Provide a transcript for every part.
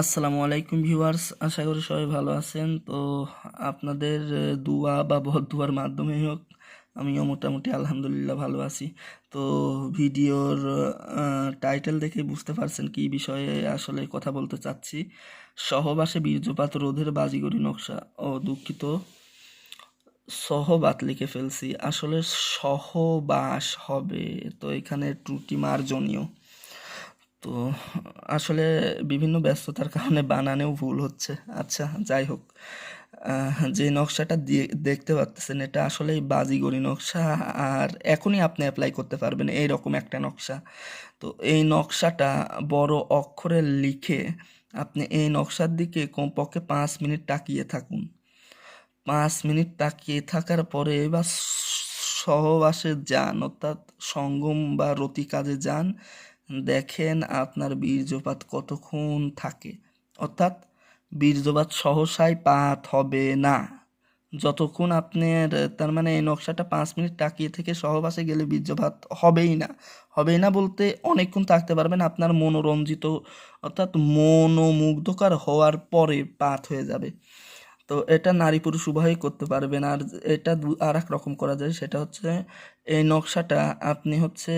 আসসালামু আলাইকুম ভিউয়ার্স, আশা করি সবাই ভালো আছেন। তো আপনাদের দুয়া বা বদুয়ার মাধ্যমে হোক, আমিও মোটামুটি আলহামদুলিল্লাহ ভালো আছি। তো ভিডিওর টাইটেল দেখে বুঝতে পারছেন কি বিষয়ে আসলে কথা বলতে চাচ্ছি। সহবাসে বীর্যপাত, রোধের বাজিগরি নকশা ও দুঃখিত সহবাত লিখে ফেলছি। আসলে সহবাস হবে, তো এখানে ত্রুটি মার্জনীয়। তো আসলে বিভিন্ন ব্যস্ততার কারণে বানানেও ভুল হচ্ছে। আচ্ছা যাই হোক। যে নকশাটা দিয়ে, দেখতে পাচ্ছেন এটা আসলেই বাজিগরি নকশা। আর এখনই আপনি অ্যাপ্লাই করতে পারবেন এই রকম একটা নকশা। তো এই নকশাটা বড় অক্ষরে লিখে আপনি এই নকশার দিকে কমপক্ষে পাঁচ মিনিট তাকিয়ে থাকুন। পাঁচ মিনিট তাকিয়ে থাকার পরে বা সহবাসে যান, অর্থাৎ সঙ্গম বা রতি কাজে যান। দেখেন আপনার বীর্যপাত কতক্ষণ থাকে। অর্থাৎ বীর্যপাত সহসাই পাত হবে না। যতক্ষণ আপনার, তার মানে এই নকশাটা পাঁচ মিনিট তাকিয়ে থেকে সহবাসে গেলে বীর্যপাত হবেই না। হবেই না বলতে অনেকক্ষণ থাকতে পারবেন, আপনার মনোরঞ্জিত, অর্থাৎ মনোমুগ্ধকর হওয়ার পরে পাত হয়ে যাবে। তো এটা নারী পুরুষ উভয়ই করতে পারবেন। আর এটা আর এক রকম করা যায়, সেটা হচ্ছে এই নকশাটা আপনি হচ্ছে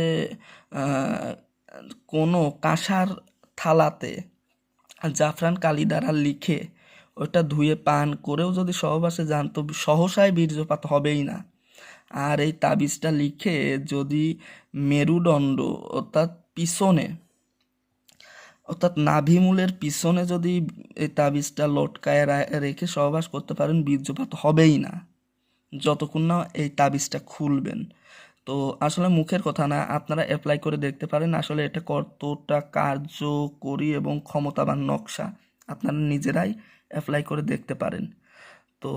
কোনো কাঁসার থালাতে জাফরান কালি দ্বারা লিখে ওটা ধুয়ে পান করেও যদি সহবাসে যান তো সহসায় বীর্যপাত হবেই না। আর এই তাবিজটা লিখে যদি মেরুদণ্ড অর্থাৎ পিছনে, অর্থাৎ নাভিমূলের পিছনে যদি এই তাবিজটা লটকায় রেখে সহবাস করতে পারেন, বীর্যপাত হবেই না। যতক্ষণ না এই তাবিজটা খুলবেন। তো আসলে মুখের কথা না, আপনারা অ্যাপ্লাই করে দেখতে পারেন আসলে এটা কতটা কার্যকরী এবং ক্ষমতাবান নকশা। আপনারা নিজেরাই অ্যাপ্লাই করে দেখতে পারেন। তো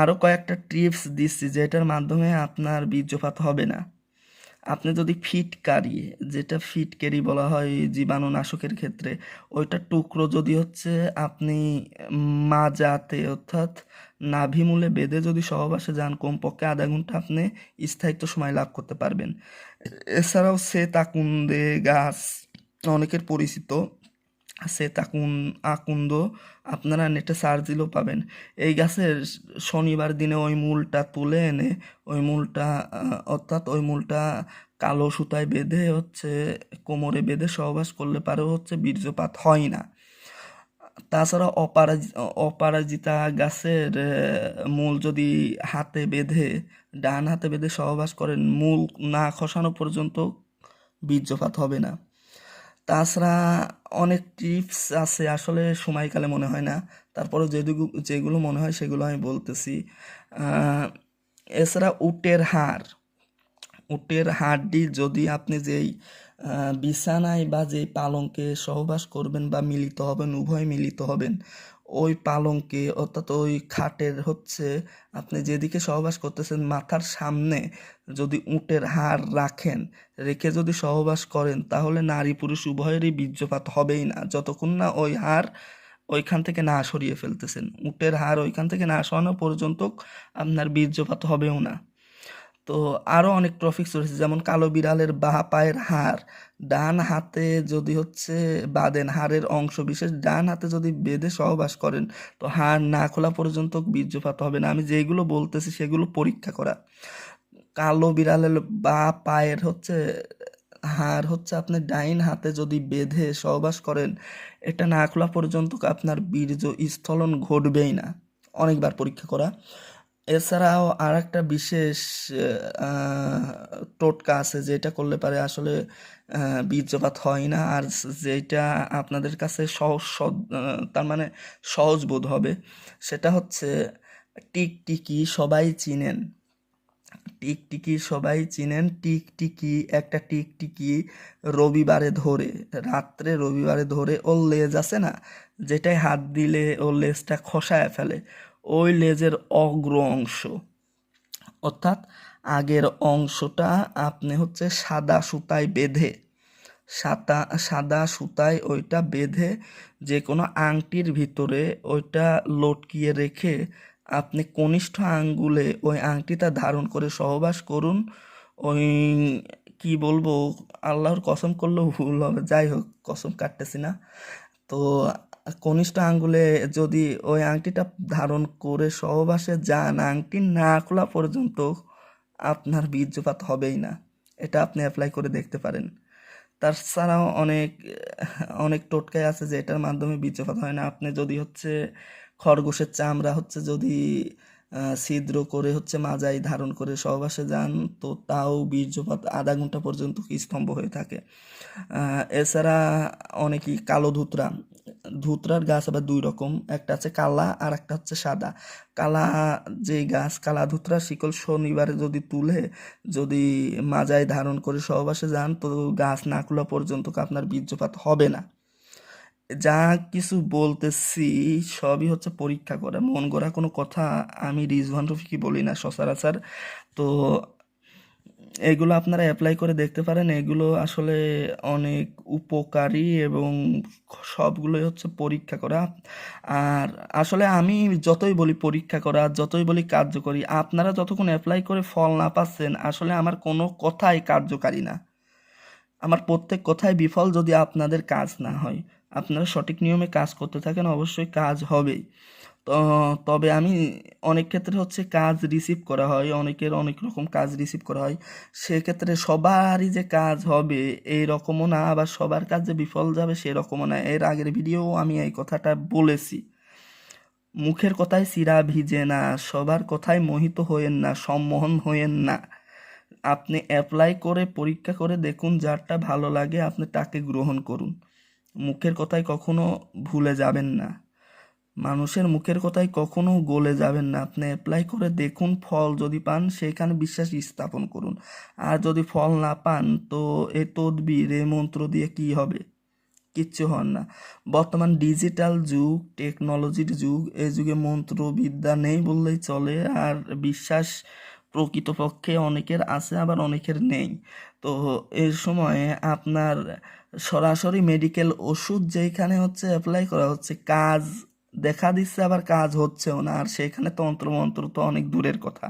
আরও কয়েকটা টিপস দিচ্ছি যেটার মাধ্যমে আপনার বীর্যপাত হবে না। আপনি যদি ফিট কারি, যেটা ফিট ফিটকারি বলা হয় জীবাণুনাশকের ক্ষেত্রে, ওইটা টুকরো যদি হচ্ছে আপনি মাজাতে অর্থাৎ নাভিমূলে বেঁধে যদি সহবাসে যান কমপক্ষে আধা ঘণ্টা আপনি স্থায়িত্ব সময় লাভ করতে পারবেন। এছাড়াও সে তাকুন্দে গাছ অনেকের পরিচিত। সে তাকুন আকুন্দ আপনারা নেটে সার্চ দিলেও পাবেন। এই গাছের শনিবার দিনে ওই মূলটা তুলে এনে, ওই মূলটা অর্থাৎ ওই মূলটা কালো সুতায় বেঁধে হচ্ছে, কোমরে বেঁধে সহবাস করলে পারেও হচ্ছে বীর্যপাত হয় না। তাছাড়া অপরাজি, অপরাজিতা গাছের মূল যদি হাতে বেঁধে, ডান হাতে বেঁধে সহবাস করেন, মূল না খসানো পর্যন্ত বীর্যপাত হবে না। তাছাড়া অনেক টিপস আছে, আসলে সময়কালে মনে হয় না। তারপরে যেগুলো যেগুলো মনে হয় সেগুলো আমি বলতেছি। এছাড়া উটের হার উটের হাড়টি যদি আপনি যেই বিছানায় বা যেই পালঙ্কে সহবাস করবেন বা মিলিত হবেন, উভয় মিলিত হবেন ওই পালঙ্কে, অর্থাৎ ওই খাটের হচ্ছে, আপনি যেদিকে সহবাস করতেছেন মাথার সামনে যদি উটের হাড় রাখেন, রেখে যদি সহবাস করেন, তাহলে নারী পুরুষ উভয়েরই বীর্যপাত হবেই না। যতক্ষণ না ওই হাড় ওইখান থেকে না সরিয়ে ফেলতেছেন, উটের হাড় ওইখান থেকে না সরানো পর্যন্ত আপনার বীর্যপাত হবেও না। তো আরও অনেক ট্রফিক্স রয়েছে, যেমন কালো বিড়ালের বাঁ পায়ের হাড়। ডান হাতে যদি হচ্ছে বাঁধেন, হাড়ের অংশ বিশেষ ডান হাতে যদি বেঁধে সহবাস করেন, তো হাড় না খোলা পর্যন্ত বীর্যপাত হবে না। আমি যেগুলো বলতেছি সেগুলো পরীক্ষা করা। কালো বিড়ালের বা পায়ের হচ্ছে হাড় হচ্ছে আপনি ডাইন হাতে যদি বেঁধে সহবাস করেন, এটা না খোলা পর্যন্ত আপনার বীর্য স্খলন ঘটবেই না। অনেকবার পরীক্ষা করা। এছাড়াও আর একটা বিশেষ টোটকা আছে যেটা করলে পারে আসলে বীর্যপাত হয় না। আর যেটা আপনাদের কাছে সহজ তার মানে সহজ বোধ হবে, সেটা হচ্ছে টিকটিকি সবাই চিনেন। টিকটিকি সবাই চিনেন, টিকটিকি একটা টিকটিকি রবিবারে ধরে, রাত্রে রবিবারে ধরে ওর লেজ আছে না যেটাই হাত দিলে ওর লেজটা খসায় ফেলে। ওই লেজের অগ্র অংশ। অর্থাৎ আগের অংশটা আপনি হচ্ছে সাদা সুতায় বেঁধে সাদা সাদা সুতায় ওইটা বেঁধে যে কোনো আংটির ভিতরে ওইটা লটকিয়ে রেখে আপনি কনিষ্ঠ আঙ্গুলে ওই আংটিটা ধারণ করে সহবাস করুন। ওই কি বলব, আল্লাহর কসম করলেও ভুল হবে, যাই হোক, কসম কাটতেছি না। তো কনিষ্ঠ আঙ্গুলে যদি ওই আংটিটা ধারণ করে সহবাসে যান, আংটি না খোলা পর্যন্ত আপনার বীর্যপাত হবেই না। এটা আপনি অ্যাপ্লাই করে দেখতে পারেন। তাছাড়াও অনেক অনেক টোটকায় আছে যে এটার মাধ্যমে বীর্যপাত হয় না। আপনি যদি হচ্ছে খরগোশের চামড়া হচ্ছে যদি ছিদ্র করে হচ্ছে মাজায় ধারণ করে সহবাসে যান, তো তাও বীর্যপাত আধা ঘণ্টা পর্যন্ত স্তম্ভ হয়ে থাকে। এছাড়া অনেকেই কালো ধুতরা। ধুতরার গাছ আবার দুই রকম। একটা আছে কালা আর একটা হচ্ছে সাদা। কালা যে গাছ, কালা ধুতরা শিকল শনিবারে যদি তুলে, যদি মাজায় ধারণ করে সহবাসে যান তো গাছ না খোলা পর্যন্ত আপনার বীর্যপাত হবে না। যা কিছু বলতেছি সবই হচ্ছে পরীক্ষা করা। মন গড়া কোনো কথা আমি রিজভান রফিকি বলি না, সচরাচর। তো এগুলো আপনারা অ্যাপ্লাই করে দেখতে পারেন। এগুলো আসলে অনেক উপকারী এবং সবগুলোই হচ্ছে পরীক্ষা করা। আর আসলে আমি যতই বলি পরীক্ষা করা, যতই বলি কার্যকরী, আপনারা যতক্ষণ অ্যাপ্লাই করে ফল না পাচ্ছেন, আসলে আমার কোনো কথাই কার্যকারী না। আমার প্রত্যেক কথায় বিফল যদি আপনাদের কাজ না হয়। আপনারা সঠিক নিয়মে কাজ করতে থাকেন, অবশ্যই কাজ হবেই। তবে আমি অনেক ক্ষেত্রে হচ্ছে কাজ রিসিভ করা হয়, অনেকের অনেক রকম কাজ রিসিভ করা হয়। সেক্ষেত্রে সবারই যে কাজ হবে এই রকমও না, আবার সবার কাজ যে বিফল যাবে সেরকমও না। এর আগের ভিডিও আমি এই কথাটা বলেছি। মুখের কথায় চিরা ভিজে না, সবার কথায় মোহিত হয়েন না, সম্মোহন হয়েন না। আপনি অ্যাপ্লাই করে পরীক্ষা করে দেখুন যারটা ভালো লাগে, আপনি তাকে গ্রহণ করুন। মুখের কথায় কখনো ভুলে যাবেন না। মানুষের মুখের কথায় কখনো গলে যাবেন না। আপনি অ্যাপ্লাই করে দেখুন ফল যদি পান, সেখানে বিশ্বাস স্থাপন করুন। আর যদি ফল না পান, তো এ তদবির, এ মন্ত্র দিয়ে কি হবে? কিচ্ছু হন না। বর্তমান ডিজিটাল যুগ টেকনোলজির যুগ এই যুগে মন্ত্রবিদ্যা নেই বললেই চলে। আর বিশ্বাস প্রকৃতপক্ষে অনেকের আছে, আবার অনেকের নেই। তো এর সময় আপনার সরাসরি মেডিকেল ওষুধ যেখানে হচ্ছে অ্যাপ্লাই করা হচ্ছে, কাজ দেখা দিচ্ছে, আবার কাজ হচ্ছেও না। আর সেখানে তন্ত্র মন্ত্র তো অনেক দূরের কথা।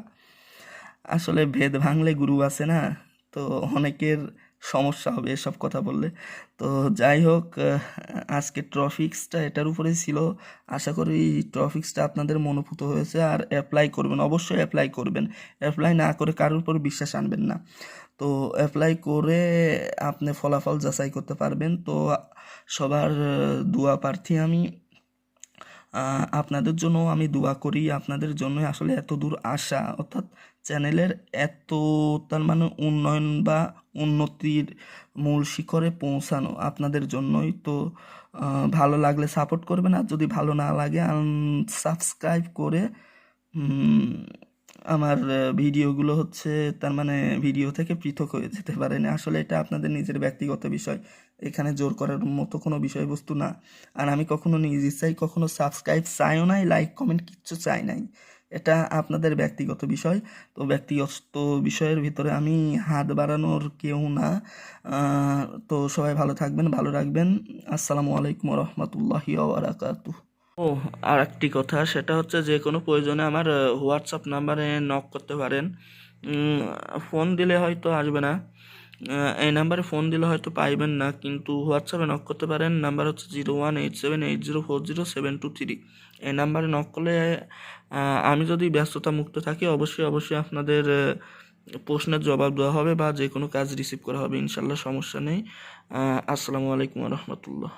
আসলে ভেদ ভাঙলে গুরু আছে না, তো অনেকের সমস্যা হবে এসব কথা বললে। তো যাই হোক আজকে ট্রফিক্সটা এটার উপরেই ছিল। আশা করি ট্রফিক্সটা আপনাদের মনোভূত হয়েছে। আর অ্যাপ্লাই করবেন, অবশ্যই অ্যাপ্লাই করবেন। অ্যাপ্লাই না করে কারোর উপর বিশ্বাস আনবেন না। তো অ্যাপ্লাই করে আপনি ফলাফল যাচাই করতে পারবেন। তো সবার দোয়া প্রার্থী আমি। আপনাদের জন্য আমি দোয়া করি, আপনাদের জন্য আসলে এত দূর আসা, অর্থাৎ চ্যানেলের এত তার মানে উন্নয়ন বা উন্নতির মূল শিখরে পৌঁছানো আপনাদের জন্যই তো ভালো লাগলে সাপোর্ট করবেন, আর যদি ভালো না লাগে সাবস্ক্রাইব করে আমার ভিডিওগুলো হচ্ছে তার মানে ভিডিও থেকে পৃথক হয়ে যেতে পারেন আসলে এটা আপনাদের নিজের ব্যক্তিগত বিষয়। এখানে জোর করার মতো কোনো বিষয়বস্তু না। আর আমি কখনো নিজ ইচ্ছাই কখনো সাবস্ক্রাইব চাইও নাই লাইক কমেন্ট কিচ্ছু চাই নাই। এটা আপনাদের ব্যক্তিগত বিষয়। তো ব্যক্তিগত বিষয়ের ভিতরে আমি হাত বাড়ানোর কেউ না। তো সবাই ভালো থাকবেন, ভালো রাখবেন। আসসালামু আলাইকুম রহমতুল্লাহি ওবরাকাতু ও আর একটি কথা, সেটা হচ্ছে যে কোনো প্রয়োজনে আমার হোয়াটসঅ্যাপ নাম্বারে নক করতে পারেন। ফোন দিলে হয়তো আসবে না। এই নাম্বারে ফোন দিলে হয়তো পাইবেন না, কিন্তু হোয়াটসঅ্যাপে নক করতে পারেন। নাম্বার হচ্ছে zero one eight seven eight zero four zero seven two three এই নাম্বারে নক করলে আমি যদি ব্যস্ততা মুক্ত থাকি, অবশ্যই অবশ্যই আপনাদের প্রশ্নের জবাব দেওয়া হবে বা যে কোনো কাজ রিসিভ করা হবে ইনশাল্লাহ সমস্যা নেই। আসসালামু আলাইকুম রহমতুল্লাহ।